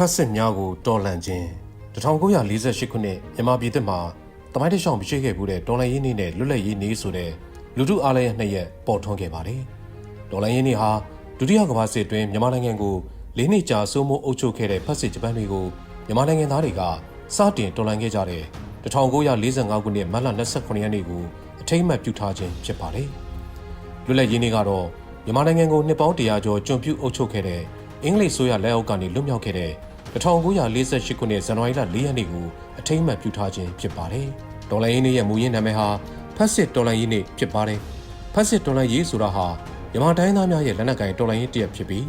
ဖက်စစ်များကိုတော်လှန်ခြင်း1948ခုနှစ်မြန်မာပြည်သစ်မှာတမိုင်းတစ်ချောင်းမရှိခဲ့ဘူးတဲ့တော်လှန်ရေးနေ့နဲ့လွတ်လပ်ရေးနေ့ဆိုတဲ့လူထုအားလည်းရဲ့နှစ်ရက်ပေါ်ထွန်းခဲ့ပါတယ်။တော်လှန်ရေးနေ့ဟာဒုတိယကမ္ဘာစစ်အတွင်းမြန်မာနိုင်ငံကိုလေးနှစ်ကြာစိုးမိုးအုပ်ချုပ်ခဲ့တဲ့ဖက်စစ်ဂျပန်တွေကိုမြန်မာနိုင်ငံသားတွေကစတင်တော်လှန်ခဲ့ကြတဲ့1945ခုနှစ်မတ်လ29ရက်နေ့ကိုအထိမ့်အမှတ်ပြုထားခြင်းဖြစ်ပါတယ်။လွတ်လပ်ရေးနေ့ကတော့မြန်မာနိုင်ငံကိုနှစ်ပေါင်းတရာကျော်ကျွန်ပြုအုပ်ချုပ်ခဲ့တဲ့အင်္ဂလိပ်ဆိုရလက်အောက်ကနေလွတ်မြောက်ခဲ့တဲ့ 1948ခုနှစ်ဇန်နဝါရီလ4ရက်နေ့ကိုအထိမ့်အမှတ်ပြုထားခြင်းဖြစ်ပါတယ်။တော်လိုင်းရေးနေ့ရဲ့မူရင်းနာမည်ဟာဖက်စစ်တော်လိုင်းရေးနေ့ဖြစ်ပါတယ်။ဖက်စစ်တော်လိုင်းရေးဆိုတာဟာမြန်မာတိုင်းသားများရဲ့လက်နက်ကိုင်တော်လိုင်းရေးတရက်ဖြစ်ပြီး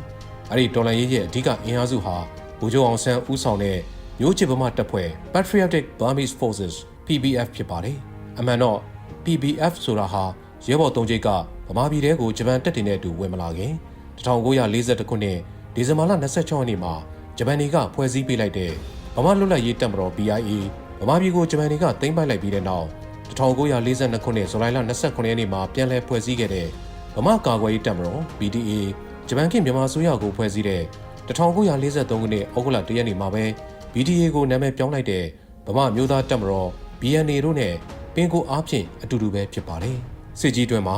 အဲ့ဒီတော်လိုင်းရေးရဲ့အဓိကအင်အားစုဟာဗိုလ်ချုပ်အောင်ဆန်းဦးဆောင်တဲ့မျိုးချစ်ဗမာတပ်ဖွဲ့ Patriotic Burmese Forces PBF ဖြစ်ပါတယ်။အမှန်တော့ PBF ဆိုတာဟာရဲဘော်သုံးချိတ်ကဗမာပြည်တဲကိုဂျပန်တပ်တွေနဲ့အတူဝင်မလာခင်1942ခုနှစ်ဒီဇင်ဘာလ26ရက်နေ့မှာ ဂျပန်တွေကဖွဲ့စည်းပေးလိုက်တဲ့ဗမာလွတ်လပ်ရေးတပ်မတော် BIA ဗမာပြည်ကိုဂျပန်တွေကသိမ်းပိုက်လိုက်ပြီးတဲ့နောက်1942ခုနှစ်ဇူလိုင်လ29ရက်နေ့မှာပြန်လည်ဖွဲ့စည်းခဲ့တဲ့ဗမာကာကွယ်ရေးတပ်မတော် BDA ဂျပန်ခင်မြန်မာဆိုရကိုဖွဲ့စည်းတဲ့1943ခုနှစ်ဩဂုတ်လ1ရက်နေ့မှာပဲ BDA ကိုနာမည်ပြောင်းလိုက်တဲ့ဗမာမျိုးသားတပ်မတော် BNA တို့နဲ့ပင်ကိုအားဖြင့်အတူတူပဲဖြစ်ပါတယ်။စစ်ကြီးတွင်မှာ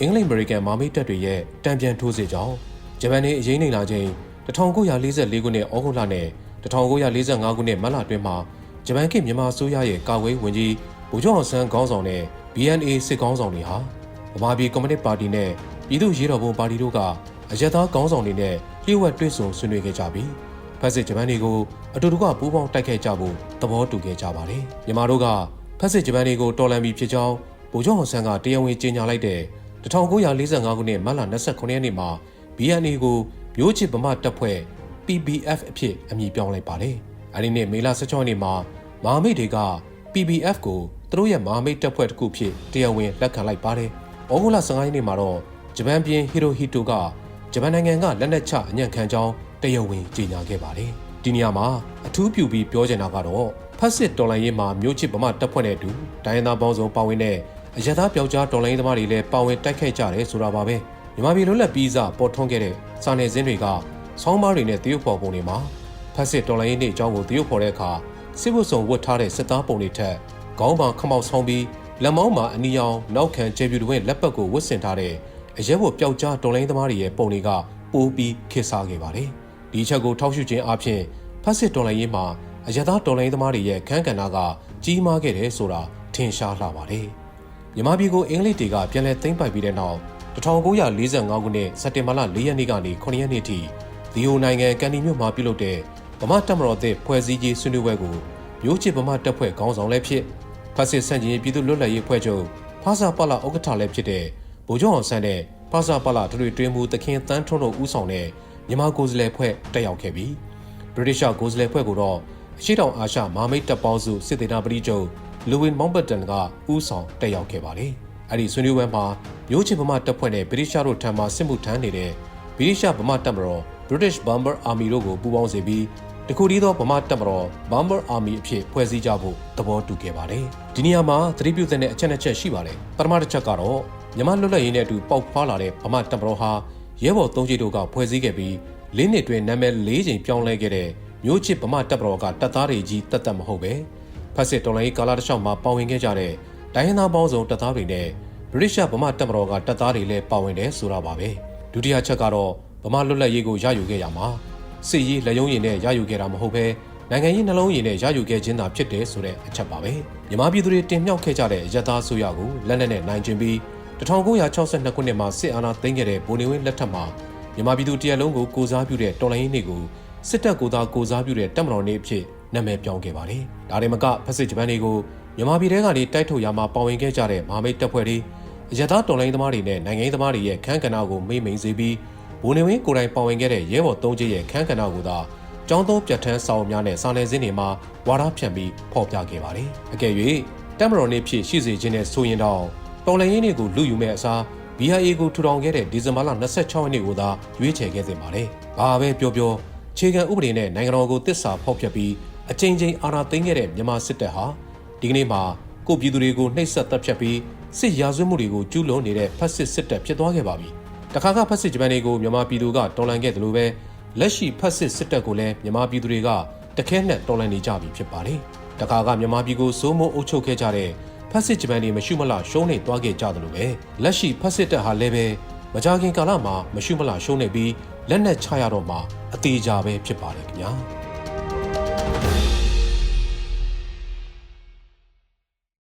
အင်္ဂလိပ်အမေရိကန်မာမိတ်တပ်တွေရဲ့တံပြန်ထိုးစစ်ကြောင့်ဂျပန်နေအရေးနေလာချိန် 1944ခုနှစ်ဩဂုတ်လနဲ့1945ခုနှစ်မတ်လအတွင်းမှာဂျပန်ခေတ်မြန်မာအစိုးရရဲ့ကာကွယ်ဝင်ကြီးဗိုလ်ချုပ်အောင်ဆန်းခေါင်းဆောင်တဲ့ BNA စစ်ခေါင်းဆောင်တွေဟာဗမာပြည်ကွန်မြူနစ်ပါတီနဲ့ပြည်သူ့ရေးတော်ပုံပါတီတို့ကအရက်သားခေါင်းဆောင်တွေနဲ့လျှို့ဝှက်တွေ့ဆုံဆွေးနွေးခဲ့ကြပြီးဖက်စစ်ဂျပန်တွေကိုအတူတူကပူးပေါင်းတိုက်ခိုက်ကြဖို့သဘောတူခဲ့ကြပါတယ်။မြန်မာတို့ကဖက်စစ်ဂျပန်တွေကိုတော်လှန်ပြီးဖြစ်ကြောင်းဗိုလ်ချုပ်အောင်ဆန်းကတရားဝင်ကြေညာလိုက်တဲ့1945ခုနှစ်မတ်လ29ရက်နေ့မှာ BNA ကိုမျိုးချစ်ဗမာတပ်ဖွဲ့ PBF အဖြစ်အမည်ပြောင်းလိုက်ပါတယ်။အဲဒီနေ့မေလ16ရက်နေ့မှာမဟာမိတ်တွေက PBF ကိုသူတို့ရဲ့မဟာမိတ်တပ်ဖွဲ့တစ်ခုဖြစ်တရားဝင်လက်ခံလိုက်ပါတယ်။ဩဂုတ်လ15ရက်နေ့မှာတော့ဂျပန်ပြည်ဟီရိုဟီတိုကဂျပန်နိုင်ငံကလက်နက်ချအညံ့ခံကြောင်းတရားဝင်ကြေညာခဲ့ပါတယ်။ဒီနေရာမှာအထူးပြုပြီးပြောချင်တာကတော့ဖက်စစ်တော်လိုင်းရေးမှာမျိုးချစ်ဗမာတပ်ဖွဲ့နဲ့အတူဒိုင်းနာပေါင်းစုံပါဝင်တဲ့အရသာပျောက်ကြားတော်လိုင်းသမားတွေလည်းပါဝင်တိုက်ခိုက်ကြတယ်ဆိုတာပါပဲ မြန်မာပြည်လွတ်လပ်ပြီးစပေါ်ထွန်းခဲ့တဲ့စာနယ်ဇင်းတွေကဆောင်းပါးတွေနဲ့တရုတ်ပေါ်ပုံတွေမှာဖက်စစ်တော်လိုင်းရေးနေ့အကြောင်းကိုတရုတ်ပေါ်တဲ့အခါစစ်ဝတ်စုံဝတ်ထားတဲ့စစ်သားပုံတွေထက်ခေါင်းပါခမောက်ဆောင်းပြီးလက်မောင်းမှာအနီရောင်နောက်ခံကျေပြူတွင်လက်ပတ်ကိုဝတ်ဆင်ထားတဲ့အရဲဘော်ပျောက်ကြားတော်လိုင်းသမားတွေရဲ့ပုံတွေကပိုးပြီးခေတ်စားခဲ့ပါတယ်ဒီအချက်ကိုထောက်ရှုခြင်းအပြင်ဖက်စစ်တော်လိုင်းရေးမှာအရသာတော်လိုင်းသမားတွေရဲ့ခန်းကဏ္ဍကကြီးမားခဲ့တယ်ဆိုတာထင်ရှားလှပါတယ်။မြန်မာပြည်ကိုအင်္ဂလိပ်တွေကပြန်လည်သိမ်းပိုက်ပြီးတဲ့နောက် 1945ခုနှစ်စက်တင်ဘာလ4ရက်နေ့ကနေ9ရက်နေ့ထိဒီယိုနိုင်ငံကန်ဒီမြို့မှာပြုလုပ်တဲ့ဗမာတပ်မတော်သစ်ဖွဲ့စည်းရေးဆွေးနွေးပွဲကိုမျိုးချစ်ဗမာတပ်ဖွဲ့ခေါင်းဆောင်လည်းဖြစ်ဖက်စစ်ဆန့်ကျင်ရေးပြည်သူ့လွတ်လပ်ရေးဖွဲ့ချုပ်ဖာစာပလာဥက္ကဋ္ဌလည်းဖြစ်တဲ့ဗိုလ်ချုပ်အောင်ဆန်းနဲ့ဖာစာပလာထွေတွင်းမှုတခင်တန်းထွန်းတို့ဦးဆောင်တဲ့မြန်မာကိုယ်စားလှယ်ဖွဲ့တက်ရောက်ခဲ့ပြီးဗြိတိရှကိုယ်စားလှယ်ဖွဲ့ကိုတော့အရှိတောင်အာရှမာမိတ်တပ်ပေါင်းစုစစ်သေးတာပရိချုပ်လူဝင်မောင်ဘတ်တန်ကဦးဆောင်တက်ရောက်ခဲ့ပါတယ်။ အဲ့ဒီဆွေးနွေးပွဲမှာမျိုးချစ်ဗမာတပ်ဖွဲ့နဲ့ဗြိတိရှတို့ထံမှစစ်မှုထမ်းနေတဲ့ဗြိတိရှဗမာတပ်မတော် British Bomber Army တို့ကိုပူးပေါင်းစေပြီးတခုတည်းသောဗမာတပ်မတော် Bomber Army အဖြစ်ဖွဲ့စည်းကြဖို့သဘောတူခဲ့ပါတယ်။ဒီနေရာမှာသတိပြုတဲ့အချက်နှစ်ချက်ရှိပါတယ်။ပထမတစ်ချက်ကတော့မြန်မာလွတ်လပ်ရေးနဲ့အတူပေါက်ဖွာလာတဲ့ဗမာတပ်မတော်ဟာရဲဘော်သုံးချိတ်တို့ကဖွဲ့စည်းခဲ့ပြီးလေးနှစ်တွင်နာမည်၄ချိန်ပြောင်းလဲခဲ့တဲ့မျိုးချစ်ဗမာတပ်မတော်ကတပ်သားတွေကြီးတက်တက်မဟုတ်ပဲဖက်စစ်တော်လိုင်းကာလာတစ်လျှောက်မှာပါဝင်ခဲ့ကြတဲ့ ဒိုင်းနာပေါင်းစုံတပ်သားတွေနဲ့ဗြိတိရှဗမာတပ်မတော်ကတပ်သားတွေလည်းပါဝင်တယ်ဆိုတာပါပဲဒုတိယချက်ကတော့ဗမာလွတ်လပ်ရေးကိုရယူခဲ့ရမှာစစ်ရေးလက်ယုံရည်နဲ့ရယူခဲ့တာမဟုတ်ပဲနိုင်ငံရေးနှလုံးရည်နဲ့ရယူခဲ့ခြင်းသာဖြစ်တယ်ဆိုတဲ့အချက်ပါပဲမြန်မာပြည်သူတွေတင်မြှောက်ခဲ့ကြတဲ့ရသားဆိုရကိုလက်နက်နဲ့နိုင်ကျင်ပြီး1962ခုနှစ်မှာစစ်အာဏာသိမ်းခဲ့တဲ့ဗိုလ်နေဝင်းလက်ထက်မှာမြန်မာပြည်သူတရက်လုံးကိုကိုစားပြုတဲ့တော်လှန်ရေးနေ့ကိုစစ်တပ်ကိုသာကိုစားပြုတဲ့တပ်မတော်နေ့အဖြစ်နာမည်ပြောင်းခဲ့ပါတယ်။ဒါတွေမကဖက်စစ်ဂျပန်တွေကို မြန်မာပြည်ထဲကနေတိုက်ထုတ်ရမှာပါဝင်ခဲ့ကြတဲ့မဟာမိတ်တပ်ဖွဲ့တွေရထားတော်လိုင်းသမားတွေနဲ့နိုင်ငံရေးသမားတွေရဲ့ခန်းကဏ္ဍကိုမိမ့်မိန်စေပြီးဘိုးနေဝင်းကိုယ်တိုင်ပါဝင်ခဲ့တဲ့ရဲဘော်သုံးကြီးရဲ့ခန်းကဏ္ဍကိုသာကျောင်းသုံးပြဋ္ဌာန်းစာအုပ်များနဲ့စာနယ်ဇင်းတွေမှာဝါဒဖြန့်ပြီးဖော်ပြခဲ့ပါတယ်။အကယ်၍တပ်မတော်နေ့ဖြစ်ရှိစေခြင်းနဲ့ဆိုရင်တော့တော်လိုင်းရေးနေ့ကိုလူယူမဲ့အစား BIA ကိုထူထောင်ခဲ့တဲ့ဒီဇင်ဘာလ26ရက်နေ့ကိုသာရွေးချယ်ခဲ့သင့်ပါတယ်။ဘာပဲပြောပြောခြေခံဥပဒေနဲ့နိုင်ငံတော်ကိုတစ္ဆာဖောက်ဖျက်ပြီးအကြိမ်ကြိမ်အာဏာသိမ်းခဲ့တဲ့မြန်မာစစ်တပ်ဟာ ဒီကနေ့မှာကိုပြည်သူတွေကိုနှိပ်စက်တပ်ဖြတ်ပြီးစစ်ရာဇဝတ်မှုတွေကိုကျူးလွန်နေတဲ့ဖက်စစ်စစ်တပ်ဖြစ်သွားခဲ့ပါပြီ။တခါကဖက်စစ်ဂျပန်တွေကိုမြန်မာပြည်သူကတော်လှန်ခဲ့တယ်လို့ပဲလက်ရှိဖက်စစ်စစ်တပ်ကိုလည်းမြန်မာပြည်သူတွေကတခဲနဲ့တော်လှန်နေကြပြီဖြစ်ပါတယ်။တခါကမြန်မာပြည်ကိုစိုးမိုးအုပ်ချုပ်ခဲ့ကြတဲ့ဖက်စစ်ဂျပန်တွေမရှိမလားရှုံးနေသွားခဲ့ကြတယ်လို့ပဲလက်ရှိဖက်စစ်တပ်ဟာလည်းပဲမကြခင်ကာလမှာမရှိမလားရှုံးနေပြီးလက်နက်ချရတော့မှအသေးကြပဲဖြစ်ပါတယ်ခင်ဗျာ။